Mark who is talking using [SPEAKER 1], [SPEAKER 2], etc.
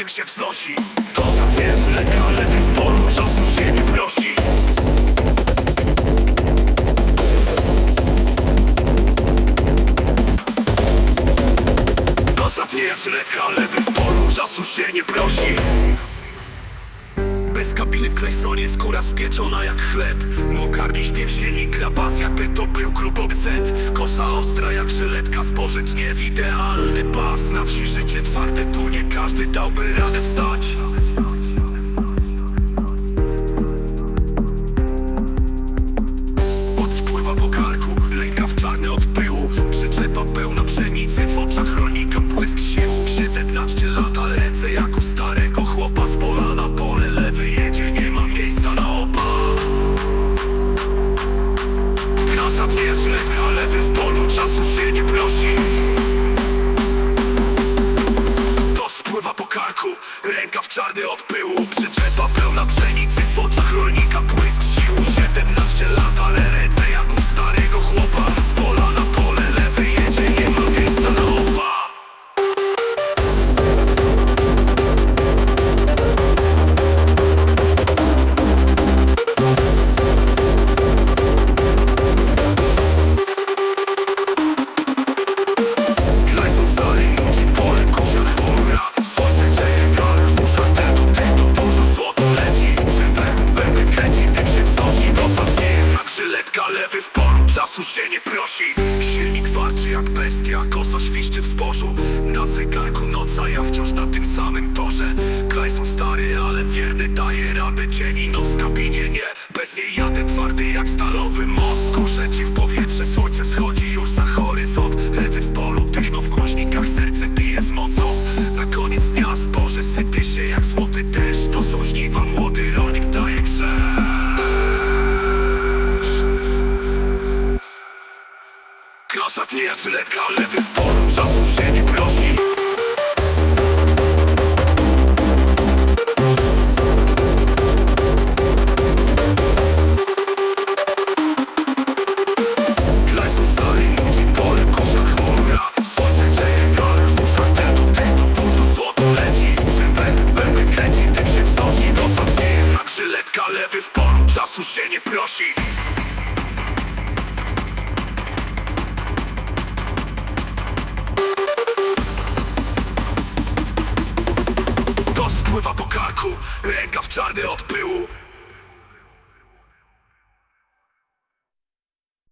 [SPEAKER 1] leci To zabierze lekka, lewy w polu Czasu się nie prosi. To zabierze lekka, lewy w polu Czasu się nie prosi. Bez kabiny w klejsonie, skóra spieczona jak chleb. Mokarni śpiew sieni, grabas jakby to był grubowy Kosa ostra jak żyletka, spożytnie w idealny pas. Na wsi życie twarde, tu nie każdy dałby radę wstać Czasu się nie prosi. Silnik warczy jak bestia, kosa świszczy w zbożu. Na zegarku noca, ja wciąż na tym samym torze. Kraj są stary, ale wierny Daje radę. Dzień i noc kabinie Nie, bez niej jadę twardy jak stalowy most. Kuszę ci w powietrze, słońce schodzi już za horyzont. Lewy w polu, techno w głośnikach Serce bije z mocą. Na koniec dnia zboże sypie się jak złoty deszcz. To są żniwa, młody leci? Przybę, będę kręci, tym się wznosi. Dosadnie, jak żyletka, lewy w polu Czasu się nie prosi czarny od pyłu